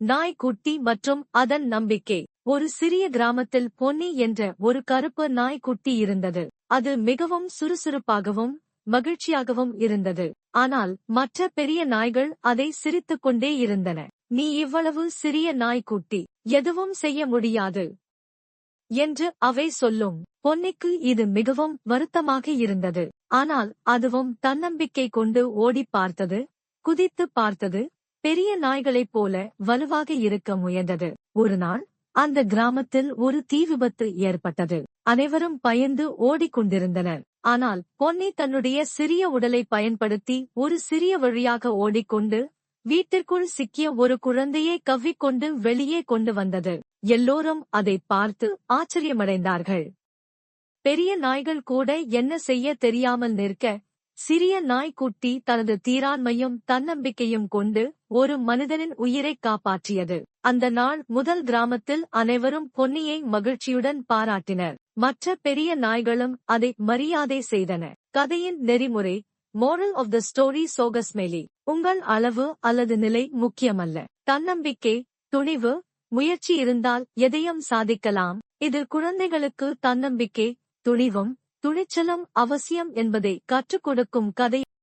நாய்க்குட்டி மற்றும் அதன் நம்பிக்கை. ஒரு சிறிய கிராமத்தில் பொன்னி என்ற ஒரு கருப்பு நாய்க்குட்டி இருந்தது. அது மிகவும் சுறுசுறுப்பாகவும் மகிழ்ச்சியாகவும் இருந்தது. ஆனால் மற்ற பெரிய நாய்கள் அதை சிரித்துக் கொண்டே இருந்தன. நீ இவ்வளவு சிறிய நாய்க்குட்டி எதுவும் செய்ய முடியாது என்று அவை சொல்லும். பொன்னிக்கு இது மிகவும் வருத்தமாக இருந்தது. ஆனால் அதுவும் தன்னம்பிக்கை கொண்டு ஓடிப் பார்த்தது குதித்து பார்த்தது பெரிய நாய்களைப் போல வலுவாக இருக்க முயன்றது. ஒரு நாள் அந்த கிராமத்தில் ஒரு தீ விபத்து ஏற்பட்டது. அனைவரும் பயந்து ஓடிக்கொண்டிருந்தனர் ஆனால் பொன்னி தன்னுடைய சிறிய உடலை பயன்படுத்தி ஒரு சிறிய வழியாக ஓடிக்கொண்டு வீட்டிற்குள் சிக்கிய ஒரு குழந்தையை கவ்விக்கொண்டு வெளியே கொண்டு வந்தது. எல்லோரும் அதை பார்த்து ஆச்சரியமடைந்தார்கள். பெரிய நாய்கள் கூட என்ன செய்ய தெரியாமல் நிற்க சிறிய நாய்க்குட்டி தனது தீராண்மையும் தன்னம்பிக்கையும் கொண்டு ஒரு மனிதனின் உயிரை காப்பாற்றியது. அந்த நாள் முதல் கிராமத்தில் அனைவரும் பொன்னியை மகிழ்ச்சியுடன் பாராட்டினர். மற்ற பெரிய நாய்களும் அதை மரியாதை செய்தன. கதையின் நெறிமுறை மோரல் ஆஃப் த ஸ்டோரி சோகஸ்மேலி உங்கள் அளவு அல்லது நிலை முக்கியமல்ல. தன்னம்பிக்கை துணிவு முயற்சி இருந்தால் எதையும் சாதிக்கலாம். இது குழந்தைகளுக்கு தன்னம்பிக்கை துணிவும் துணிச்சலும் அவசியம் என்பதை கற்றுக் கொடுக்கும் கதை.